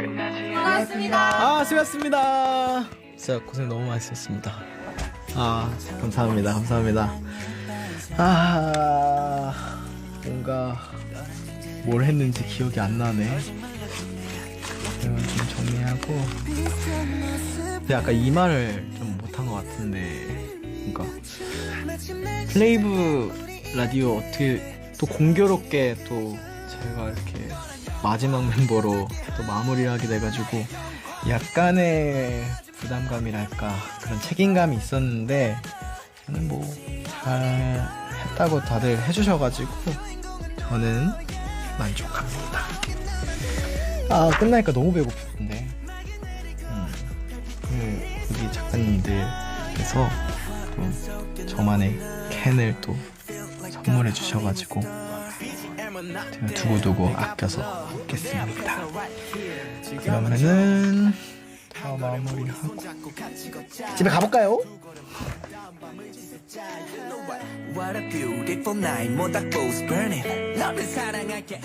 고맙습니다. 아 수고하셨습니다. 진짜 고생 너무 많으셨습니다. 아 감사합니다. 감사합니다. 아 뭔가 뭘 했는지 기억이 안 나네. 좀 정리하고. 근데 아까 이 말을 좀 못한 것 같은데, 뭔가 플레이브 라디오 어떻게 또 공교롭게 또 제가 이렇게 마지막 멤버로 또 마무리를 하게 돼가지고 약간의 부담감이랄까 그런 책임감이 있었는데 저는 뭐 잘 했다고 다들 해주셔가지고 저는 만족합니다. 아 끝나니까 너무 배고픈데 음, 그 우리 작가님들께서 또 저만의 캔을 또 선물해 주셔가지고 제가 두고두고 아껴서 먹겠습니다. 그러면은 다 마무리하고 집에 가볼까요? What a beautiful night 모닥불 burning 너를 사랑할게